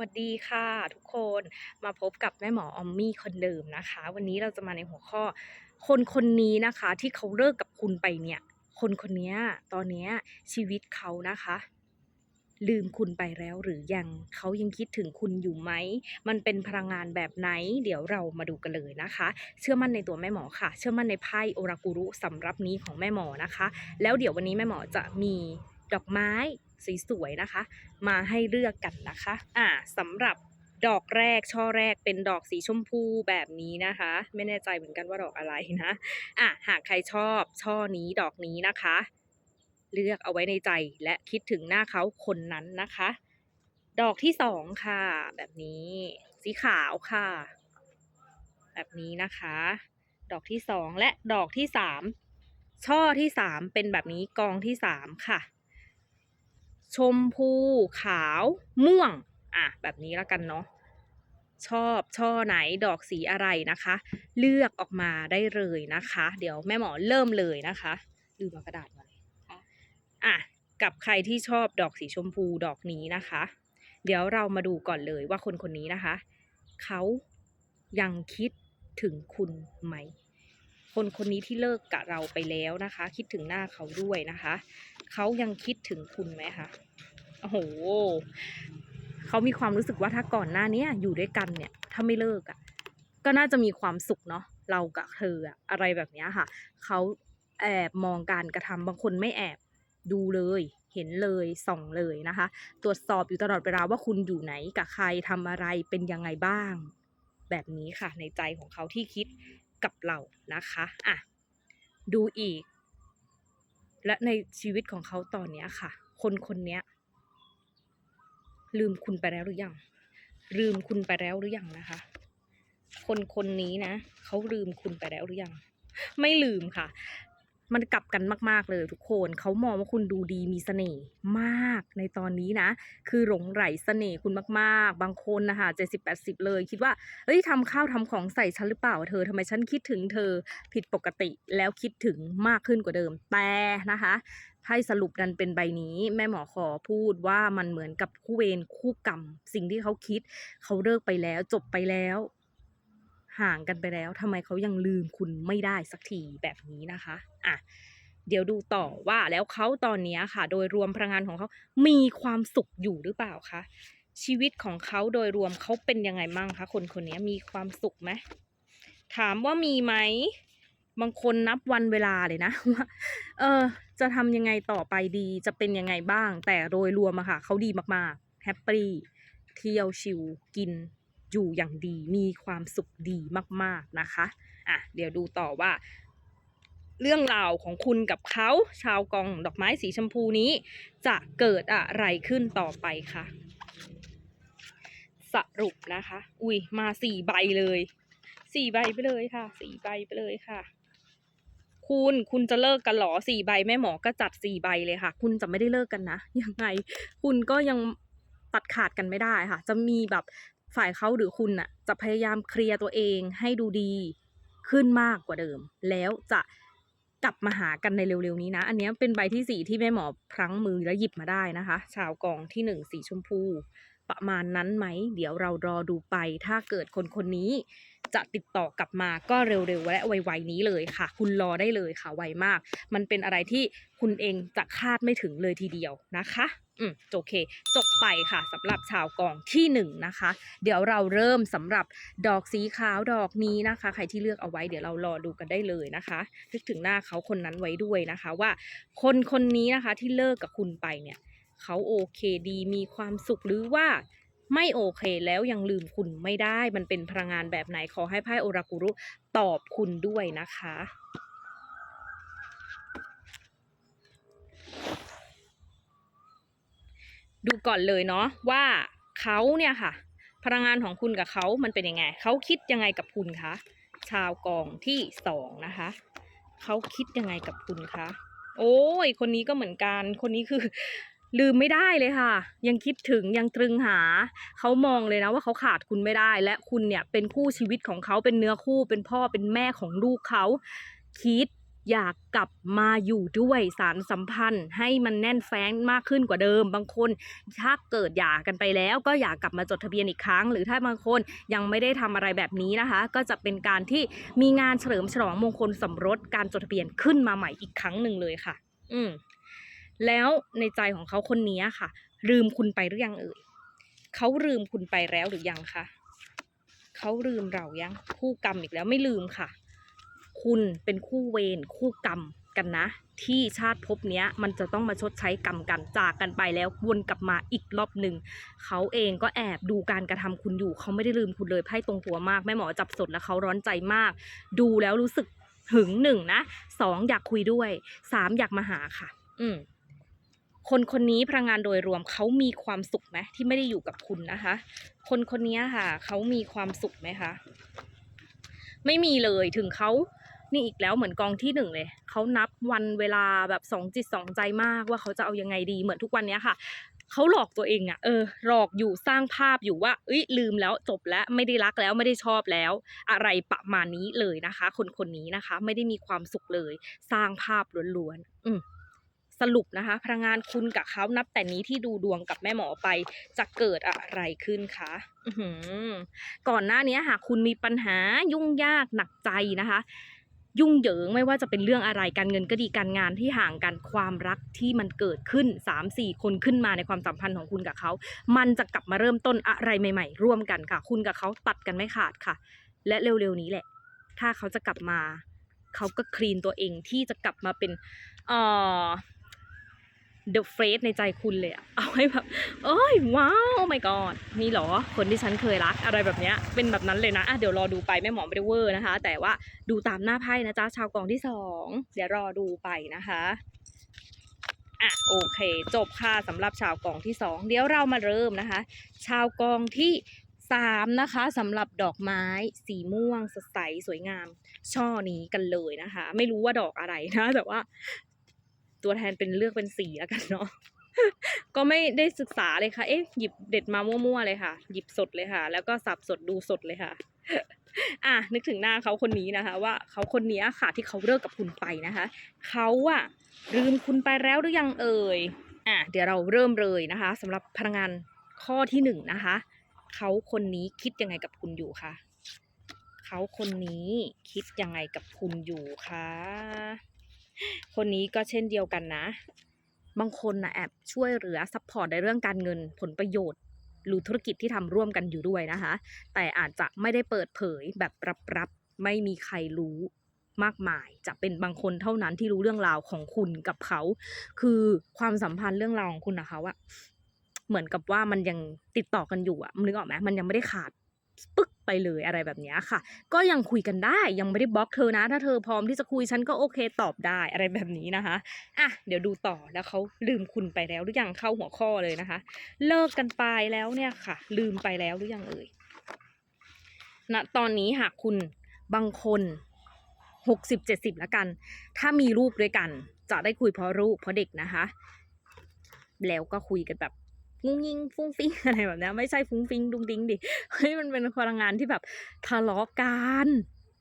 วัสดีค่ะทุกคนมาพบกับแม่หมอออมมี่คนเดิมนะคะ วันนี้เราจะมาในหัวข้อ คนคนนี้นะคะที่เขาเลิกกับคุณไปเนี่ย คนคนนี้ตอนนี้ชีวิตเขานะคะ ลืมคุณไปแล้วหรือยังเขายังคิดถึงคุณอยู่ไหม มันเป็นพลังงานแบบไหน เดี๋ยวเรามาดูกันเลยนะคะ เชื่อมั่นในตัวแม่หมอค่ะ เชื่อมั่นในไพ่โอรากุรุสำรับนี้ของแม่หมอนะคะ แล้วเดี๋ยววันนี้แม่หมอจะมีดอกไม้ สวยๆนะคะ มาให้เลือกกันนะคะอ่าสำหรับดอกแรกช่อแรกเป็นดอกสีชมพูแบบนี้นะคะ ไม่แน่ใจเหมือนกันว่าดอกอะไรนะอะหากใครชอบช่อนี้ดอกนี้นะคะ เลือกเอาไว้ในใจและคิดถึงหน้าเขาคนนั้นนะคะ ดอกที่สองค่ะ แบบนี้ สีขาวค่ะ แบบนี้นะคะ ดอกที่สองและดอกที่สามช่อที่สามเป็นแบบนี้กองที่สามค่ะ ชมพู ขาว ม่วง อะ แบบนี้แล้วกันเนาะชอบช่อไหนดอกสีอะไรนะคะ เลือกออกมาได้เลยนะคะ เดี๋ยวแม่หมอเริ่มเลยนะคะลืมากระดาษมาเลยอะกับใครที่ชอบดอกสีชมพูดอกนี้นะคะ เดี๋ยวเรามาดูก่อนเลยว่าคนคนนี้นะคะ เขายังคิดถึงคุณไหม คนคนนี้ที่เลิกกับเราไปแล้วนะคะ คิดถึงหน้าเขาด้วยนะคะ เขายังคิดถึงคุณไหมคะ โอ้โหเขามีความรู้สึกว่าถ้าก่อนหน้าเนี้ยอยู่ด้วยกันเนี่ย ถ้าไม่เลิกอะ่ะ ก็น่าจะมีความสุขเนาะเรากับเธออะอะไรแบบนี้ค่ะเขาแอบมองการกระทำบางคนไม่แอบดูเลย เห็นเลยส่องเลยนะคะ ตรวจสอบอยู่ตลอดเวลาว่าคุณอยู่ไหนกับใครทำอะไรเป็นยังไงบ้าง แบบนี้ค่ะ ในใจของเขาที่คิดกับเรานะคะอะดูอีก และในชีวิตของเขาตอนเนี้ยค่ะ คนคนเนี้ย ลืมคุณไปแล้วหรือยัง ลืมคุณไปแล้วหรือยังนะคะ คนคนนี้นะเขาลืมคุณไปแล้วหรือยัง ไม่ลืมค่ะ มันกลับกันมาก ๆ เลยทุกคนเขามองว่าคุณดูดีมีเสน่ห์มากในตอนนี้นะ คือหลงไหลเสน่ห์คุณมากๆ บางคนนะคะเจ็ดสิบแปดสิบเลยคิดว่าเฮ้ยทำข้าวทำของใส่ฉันหรือเปล่าเธอทำไมฉันคิดถึงเธอผิดปกติแล้วคิดถึงมากขึ้นกว่าเดิมแต่นะคะไพ่สรุปดันเป็นใบนี้แม่หมอขอพูดว่ามันเหมือนกับคู่เวรคู่กรรม สิ่งที่เขาคิด เขาเลิกไปแล้วจบไปแล้ว ห่างกันไปแล้วทำไมเขายังลืมคุณไม่ได้สักทีแบบนี้นะคะอะเดี๋ยวดูต่อว่าแล้วเขาตอนนี้ค่ะ โดยรวมพลังงานของเขามีความสุขอยู่หรือเปล่าคะชีวิตของเขาโดยรวมเขาเป็นยังไงมั่งคะคนคนนี้มีความสุขไหมถามว่ามีไหมบางคนนับวันเวลาเลยนะว่าเออ จะทำยังไงต่อไปดีจะเป็นยังไงบ้าง แต่โดยรวมอะค่ะเขาดีมากๆแฮปปี้เที่ยวชิลกิน อยู่อย่างดีมีความสุขดีมากๆนะคะอะเดี๋ยวดูต่อว่า เรื่องราวของคุณกับเขาชาวกองดอกไม้สีชมพูนี้ จะเกิดอะไรขึ้นต่อไปคะสรุปนะคะ อุ้ยมาสี่ใบเลยสี่ใบไปเลยค่ะสี่ใบไปเลยค่ะ คุณคุณจะเลิกกันหรอสี่ใบแม่หมอก็จัดสี่ใบเลยค่ะ คุณจะไม่ได้เลิกกันนะยังไง คุณก็ยังตัดขาดกันไม่ได้ค่ะ จะมีแบบ ฝ่ายเขาหรือคุณน่ะจะพยายามเคลียร์ตัวเองให้ดูดีขึ้นมากกว่าเดิม แล้วจะกลับมาหากันในเร็วๆนี้นะ อันนี้เป็นใบที่สี่ที่แม่หมอพลั้งมือแล้วหยิบมาได้นะคะ ชาวกองที่หนึ่งสีชมพู ประมาณนั้นไหม เดี๋ยวเรารอดูไป ถ้าเกิดคนคนนี้ จะติดต่อกลับมาก็เร็วๆและไวๆนี้เลยค่ะ คุณรอได้เลยค่ะไวมาก มันเป็นอะไรที่คุณเองจะคาดไม่ถึงเลยทีเดียวนะคะ อืมโอเค จบไปค่ะสำหรับชาวกองที่หนึ่งนะคะ เดี๋ยวเราเริ่มสำหรับดอกสีขาวดอกนี้นะคะ ใครที่เลือกเอาไว้เดี๋ยวเรารอดูกันได้เลยนะคะนึกถึงหน้าเขาคนนั้นไว้ด้วยนะคะ ว่าคนคนนี้นะคะที่เลิกกับคุณไปเนี่ยเขาโอเคดีมีความสุขหรือว่าไม่โอเคแล้วยังลืมคุณไม่ได้ มันเป็นพลังงานแบบไหนขอให้ไพ่โอรากุรุตอบคุณด้วยนะคะ ดูก่อนเลยเนาะว่าเขาเนี่ยค่ะ พลังงานของคุณกับเขามันเป็นยังไงเขาคิดยังไงกับคุณคะชาวกองที่สองนะคะเขาคิดยังไงกับคุณคะโอ้ย คนนี้ก็เหมือนกันคนนี้คือลืมไม่ได้เลยค่ะ ยังคิดถึงยังตรึงหา เขามองเลยนะว่าเขาขาดคุณไม่ได้ และคุณเนี่ยเป็นคู่ชีวิตของเขาเป็นเนื้อคู่เป็นพ่อเป็นแม่ของลูกเขาคิด อยากกลับมาอยู่ด้วยสารสัมพันธ์ ให้มันแน่นแฟ้งมากขึ้นกว่าเดิม บางคนถ้าเกิดหย่ากันไปแล้ว ก็อยากกลับมาจดทะเบียนอีกครั้ง หรือถ้าบางคนยังไม่ได้ทำอะไรแบบนี้นะคะ ก็จะเป็นการที่มีงานเฉลิมฉลองมงคลสมรสการจดทะเบียนขึ้นมาใหม่อีกครั้งหนึ่งเลยค่ะ อืมแล้วในใจของเขาคนนี้ค่ะ ลืมคุณไปหรือยังเอ่ยเขาลืมคุณไปแล้วหรือยังคะเขาลืมเรายังคู่กรรมอีกแล้วไม่ลืมค่ะ คุณเป็นคู่เวรคู่กรรมกันนะ ที่ชาติภพเนี้ยมันจะต้องมาชดใช้กรรมกันจากกันไปแล้ววนกลับมาอีกรอบหนึ่งเขาเองก็แอบดูการกระทำคุณอยู่เขาไม่ได้ลืมคุณเลยไพ่ตรงหัวมากแม่หมอจับสดแล้วเขาร้อนใจมาก ดูแล้วรู้สึกหึงหนึ่งนะสองอยากคุยด้วยสามอยากมาหาค่ะ อืมคนคนนี้พลังงานโดยรวมเขามีความสุขไหมที่ไม่ได้อยู่กับคุณนะคะ คนคนนี้ค่ะเขามีความสุขไหมคะไม่มีเลยถึงเขา นี่อีกแล้วเหมือนกองที่หนึ่งเลย เขานับวันเวลาแบบสองจิตสองใจมากว่าเขาจะเอายังไงดีเหมือนทุกวันเนี้ยค่ะเขาหลอกตัวเองอะ่ะเออหลอกอยู่สร้างภาพอยู่ว่าเอ้ยลืมแล้วจบแล้วไม่ได้รักแล้วไม่ได้ชอบแล้ว อะไรประมาณนี้เลยนะคะ คนคนนี้นะคะ ไม่ได้มีความสุขเลย สร้างภาพล้วนๆอืมสรุปนะคะ พลังงานคุณกับเขานับแต่นี้ที่ดูดวงกับแม่หมอไป จะเกิดอะไรขึ้นคะก่อนหน้านี้หากคุณมีปัญหายุ่งยากหนักใจนะคะ ยุ่งเหยิงไม่ว่าจะเป็นเรื่องอะไรการเงินก็ดีการงานที่ห่างกันความรักที่มันเกิดขึ้น 3-4 คนขึ้นมาในความสัมพันธ์ของคุณกับเขา มันจะกลับมาเริ่มต้นอะไรใหม่ ๆ ร่วมกันค่ะ คุณกับเขาตัดกันไม่ขาดค่ะ และเร็วๆนี้แหละ ถ้าเขาจะกลับมา เขาก็คลีนตัวเองที่จะกลับมาเป็นเอ่อ the face ในใจคุณเลยอะเอาให้แบบเอ้ยว้าว my god นี่หรอ คนที่ฉันเคยรัก อะไรแบบเนี้ยเป็นแบบนั้นเลยนะอะเดี๋ยวรอดูไปแม่หมอไม่ได้เวอร์นะคะ แต่ว่าดูตามหน้าไพ่นะจ๊ะชาวกองที่สองเดี๋ยวรอดูไปนะคะอะโอเค จบค่ะสำหรับชาวกองที่สองเดี๋ยวเรามาเริ่มนะคะ ชาวกองที่สามนะคะสำหรับดอกไม้สีม่วงสดใสสวยงาม ช่อนี้กันเลยนะคะ ไม่รู้ว่าดอกอะไรนะ แต่ว่า ตัวแทนเป็นเลือกเป็นสีแล้วกันเนาะก็ไม่ได้ศึกษาเลยค่ะ เอ๊ะหยิบเด็ดมามั่วๆเลยค่ะ หยิบสดเลยค่ะ แล้วก็สับสดดูสดเลยค่ะ อะนึกถึงหน้าเขาคนนี้นะคะ ว่าเขาคนนี้ค่ะที่เขาเลิกกับคุณไปนะคะ เขาอะลืมคุณไปแล้วหรือยังเอ่ย อะเดี๋ยวเราเริ่มเลยนะคะสำหรับพลังงานข้อที่หนึ่งนะคะ เขาคนนี้คิดยังไงกับคุณอยู่คะเขาคนนี้คิดยังไงกับคุณอยู่คะ คนนี้ก็เช่นเดียวกันนะ บางคนนะแอบช่วยเหลือซัพพอร์ตในเรื่องการเงินผลประโยชน์ หรือธุรกิจที่ทำร่วมกันอยู่ด้วยนะคะ แต่อาจจะไม่ได้เปิดเผยแบบรับๆไม่มีใครรู้มากมาย จะเป็นบางคนเท่านั้นที่รู้เรื่องราวของคุณกับเขา คือความสัมพันธ์เรื่องราวของคุณนะเขาอะเหมือนกับว่ามันยังติดต่อกันอยู่อะนึกออกไหมมันยังไม่ได้ขาด ปึ๊กไปเลยอะไรแบบนี้ค่ะ ก็ยังคุยกันได้ยังไม่ได้บล็อกเธอนะ ถ้าเธอพร้อมที่จะคุยฉันก็โอเคตอบได้อะไรแบบนี้นะคะอะเดี๋ยวดูต่อแล้วเขาลืมคุณไปแล้วหรือยังเข้าหัวข้อเลยนะคะ เลิกกันไปแล้วเนี่ยค่ะ ลืมไปแล้วหรือยังเอ่ยณตอนนี้หากคุณบางคนหกสิบเจ็ดสิบแล้วกัน ถ้ามีลูกด้วยกัน จะได้คุยเพราะลูกเพราะเด็กนะคะ แล้วก็คุยกันแบบ งุ้งยิงฟุ้งฟิ้งอะไรแบบนี้ไม่ใช่ฟุ้งฟิ้งดุงดิ้งดิเฮ้ยมันเป็นพลังงานที่แบบทะเลาะกัน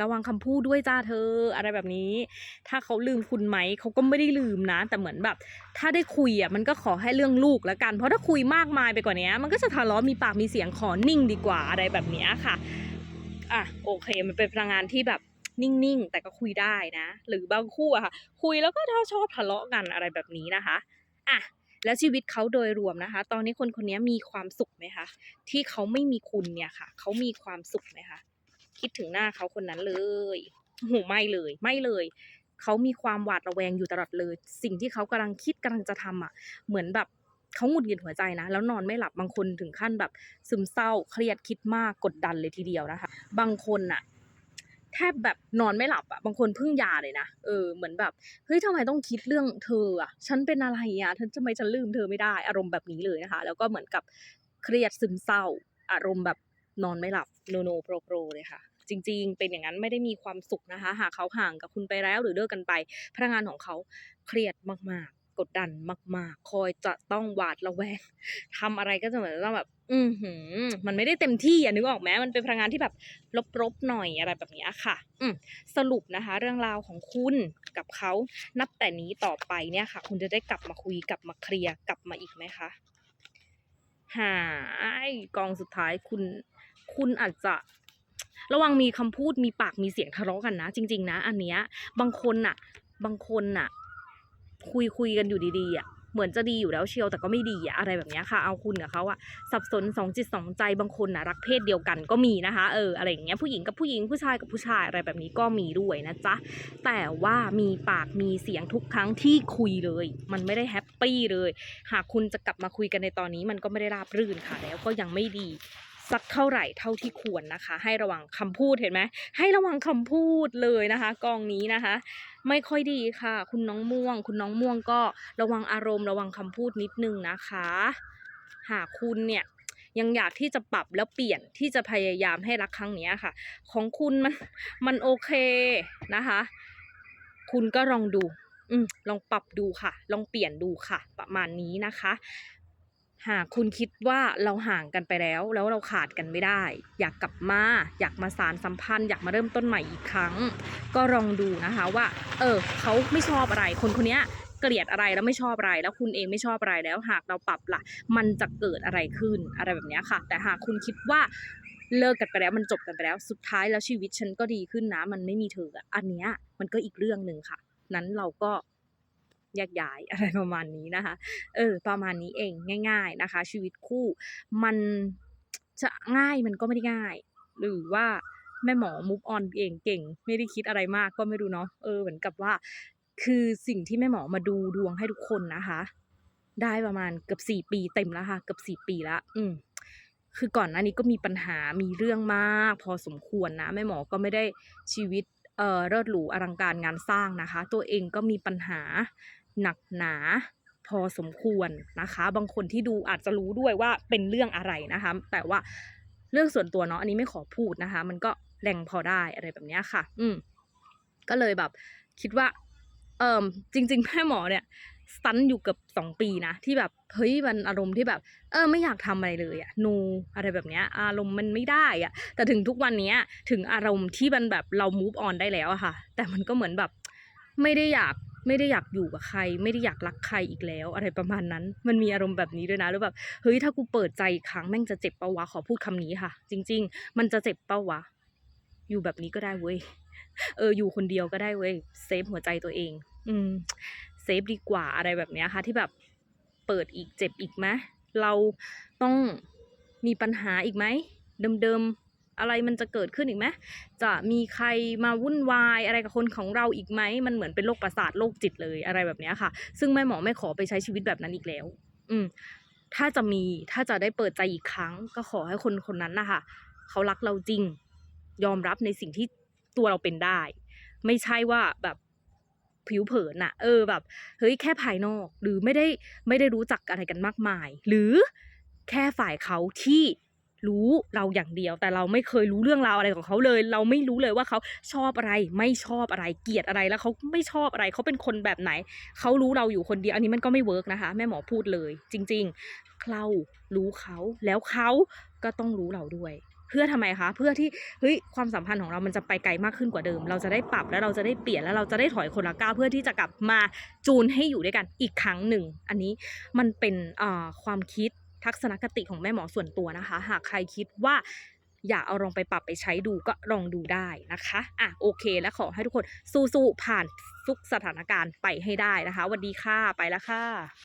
ระวังคำพูดด้วยจ้าเธอ อะไรแบบนี้ ถ้าเขาลืมคุณไหมเขาก็ไม่ได้ลืมนะ แต่เหมือนแบบ ถ้าได้คุยอะมันก็ขอให้เรื่องลูกแล้วกัน เพราะถ้าคุยมากมายไปกว่านี้มันก็จะทะเลาะมีปากมีเสียงขอนิ่งดีกว่าอะไรแบบนี้ค่ะอะโอเค มันเป็นพลังงานที่แบบนิ่งๆ แต่ก็คุยได้นะ หรือบางคู่อะค่ะ คุยแล้วก็ชอบทะเลาะกันอะไรแบบนี้นะคะอะ แล้วชีวิตเขาโดยรวมนะคะ ตอนนี้คนคนนี้มีความสุขไหมคะ ที่เขาไม่มีคุณเนี่ยค่ะ เขามีความสุขไหมคะ คิดถึงหน้าเขาคนนั้นเลยโหไม่เลย ไม่เลยเขามีความหวาดระแวงอยู่ตลอดเลย สิ่งที่เขากำลังคิดกำลังจะทำอะ เหมือนแบบเขาหงุดหงิดหัวใจนะ แล้วนอนไม่หลับบางคนถึงขั้นแบบซึมเศร้า เครียดคิดมากกดดันเลยทีเดียวนะคะ บางคนอะ แทบแบบนอนไม่หลับอะบางคนเพิ่งยาเลยนะเออเหมือนแบบเฮ้ยทำไมต้องคิดเรื่องเธออะฉันเป็นอะไรอะฉันทำไมฉันลืมเธอไม่ได้อารมณ์แบบนี้เลยนะคะ แล้วก็เหมือนกับเครียดซึมเศร้า อารมณ์แบบนอนไม่หลับโนโนโปรโปรเลยค่ะจริง ๆ เป็นอย่างนั้นไม่ได้มีความสุขนะคะ หากเขาห่างกับคุณไปแล้วหรือเลิกกันไป พนักงานของเขาเครียดมากๆกก ดดันมาก ๆ คอยจะต้องหวาดระแวงทำอะไรก็จะเหมือนต้องแบบ อื้อฮือมันไม่ได้เต็มที่อะนึกออกไหมมันเป็นพลังงานที่แบบลบๆหน่อยอะไรแบบนี้ค่ะ อืมสรุปนะคะ เรื่องราวของคุณกับเขานับแต่นี้ต่อไปเนี่ยค่ะ คุณจะได้กลับมาคุยกลับมาเคลียร์กลับมาอีกไหมคะ?หายกองสุดท้ายคุณ คุณอาจจะระวังมีคำพูดมีปากมีเสียงทะเลาะกันนะ จริง ๆ นะ อันเนี้ยบางคนน่ะ บางคนน่ะ คุยๆกันอยู่ดีๆอะเหมือนจะดีอยู่แล้วเชียวแต่ก็ไม่ดีอะอะไรแบบนี้ค่ะ เอาคุณกับเขาอะสับสนสองจิตสองใจบางคนน่ะรักเพศเดียวกันก็มีนะคะเอออะไรอย่างเงี้ยผู้หญิงกับผู้หญิงผู้ชายกับผู้ชายอะไรแบบนี้ก็มีด้วยนะจ๊ะแต่ว่ามีปากมีเสียงทุกครั้งที่คุยเลย มันไม่ได้แฮปปี้เลย หากคุณจะกลับมาคุยกันในตอนนี้มันก็ไม่ได้ราบรื่นค่ะ แล้วก็ยังไม่ดีสักเท่าไหร่เท่าที่ควรนะคะ ให้ระวังคำพูดเห็นไหมให้ระวังคำพูดเลยนะคะ กองนี้นะคะ ไม่ค่อยดีค่ะ คุณน้องม่วง คุณน้องม่วงก็ระวังอารมณ์ระวังคำพูดนิดนึงนะคะ หากคุณเนี่ยยังอยากที่จะปรับแล้วเปลี่ยนที่จะพยายามให้รักครั้งนี้ค่ะ ของคุณมันมันโอเคนะคะ คุณก็ลองดูอืลองปรับดูค่ะ ลองเปลี่ยนดูค่ะ ประมาณนี้นะคะ หากคุณคิดว่าเราห่างกันไปแล้ว แล้วเราขาดกันไม่ได้ อยากกลับมา อยากมาสานสัมพันธ์ อยากมาเริ่มต้นใหม่อีกครั้ง ก็ลองดูนะคะว่า เออเขาไม่ชอบอะไร คนคนนี้เกลียดอะไรแล้วไม่ชอบอะไรแล้วคุณเองไม่ชอบอะไรแล้ว หากเราปรับล่ะ มันจะเกิดอะไรขึ้นอะไรแบบนี้ค่ะ แต่หากคุณคิดว่าเลิกกันไปแล้วมันจบกันไปแล้วสุดท้ายแล้วชีวิตฉันก็ดีขึ้นนะ มันไม่มีเธออะอันเนี้ยมันก็อีกเรื่องหนึ่งค่ะ นั้นเราก็ แยกย้ายอะไรประมาณนี้นะคะ เออ ประมาณนี้เองง่าย ๆนะคะ ชีวิตคู่มันจะง่ายมันก็ไม่ได้ง่าย หรือว่าแม่หมอ move on เองเก่ง ไม่ได้คิดอะไรมากก็ไม่รู้เนาะเออเหมือนกับว่า คือสิ่งที่แม่หมอมาดูดวงให้ทุกคนนะคะ ได้ประมาณเกือบ4ปีเต็มแล้วค่ะเกือบ4ปีล้วอืมคือก่อนหน้านี้ก็มีปัญหามีเรื่องมาก พอสมควรนะแม่หมอก็ไม่ได้ชีวิตเออเลิศหรูอลังการงานสร้างนะคะ ตัวเองก็มีปัญหา หนักหนาพอสมควรนะคะ บางคนที่ดูอาจจะรู้ด้วยว่าเป็นเรื่องอะไรนะคะ แต่ว่าเรื่องส่วนตัวเนาะอันนี้ไม่ขอพูดนะคะ มันก็แรงพอได้อะไรแบบนี้ค่ะ อืมก็เลยแบบ คิดว่า เอ่อจริง ๆ แม่หมอเนี่ย stunt อยู่เกือบ2ปีนะ ที่แบบเฮ้ยมันอารมณ์ที่แบบ เออไม่อยากทำอะไรเลยอะ no อะไรแบบเนี้ย อารมณ์มันไม่ได้อะแต่ถึงทุกวันเนี้ยถึงอารมณ์ที่มันแบบเรา move on ได้แล้วอะค่ะ แต่มันก็เหมือนแบบไม่ได้อยาก ไม่ได้อยากอยู่กับใคร ไม่ได้อยากรักใครอีกแล้ว อะไรประมาณนั้น มันมีอารมณ์แบบนี้ด้วยนะแล้วแบบเฮ้ยถ้ากูเปิดใจอีกครั้งแม่งจะเจ็บเปล่าวะขอพูดคำนี้ค่ะ จริง ๆ มันจะเจ็บเปล่าวะ อยู่แบบนี้ก็ได้เว้ยเอออยู่คนเดียวก็ได้เว้ยเซฟหัวใจตัวเอง อืมเซฟดีกว่าอะไรแบบเนี้ยค่ะ ที่แบบเปิดอีกเจ็บอีกไหมเราต้องมีปัญหาอีกไหมเดิมๆ อะไรมันจะเกิดขึ้นอีกไหมจะมีใครมาวุ่นวายอะไรกับคนของเราอีกไหม มันเหมือนเป็นโรคประสาทโรคจิตเลยอะไรแบบนี้ค่ะ ซึ่งแม่หมอไม่ขอไปใช้ชีวิตแบบนั้นอีกแล้ว อืม ถ้าจะมีถ้าจะได้เปิดใจอีกครั้ง ก็ขอให้คนคนนั้นนะคะเขารักเราจริง ยอมรับในสิ่งที่ตัวเราเป็นได้ ไม่ใช่ว่าแบบผิวเผินน่ะเออแบบเฮ้ยแค่ภายนอก หรือไม่ได้ไม่ได้รู้จักอะไรกันมากมาย หรือแค่ฝ่ายเขาที่ รู้เราอย่างเดียว แต่เราไม่เคยรู้เรื่องราวอะไรของเขาเลย เราไม่รู้เลยว่าเขาชอบอะไร ไม่ชอบอะไร เกลียดอะไร แล้วเขาไม่ชอบอะไร เขาเป็นคนแบบไหน เขารู้เราอยู่คนเดียว อันนี้มันก็ไม่เวิร์กนะคะ แม่หมอพูดเลย จริง ๆ เรารู้เขา แล้วเขาก็ต้องรู้เราด้วยเพื่อทำไมคะ เพื่อที่เฮ้ยความสัมพันธ์ของเรามันจะไปไกลมากขึ้นกว่าเดิม เราจะได้ปรับแล้วเราจะได้เปลี่ยนแล้วเราจะได้ถอยคนละก้าวเพื่อที่จะกลับมาจูนให้อยู่ด้วยกันอีกครั้งหนึ่ง อันนี้มันเป็นความคิด ทัศนคติของแม่หมอส่วนตัวนะคะ หากใครคิดว่าอยากเอาลองไปปรับไปใช้ดูก็ลองดูได้นะคะอะโอเค และขอให้ทุกคนสู้ๆผ่านทุกสถานการณ์ไปให้ได้นะคะ วันดีค่ะ ไปแล้วค่ะ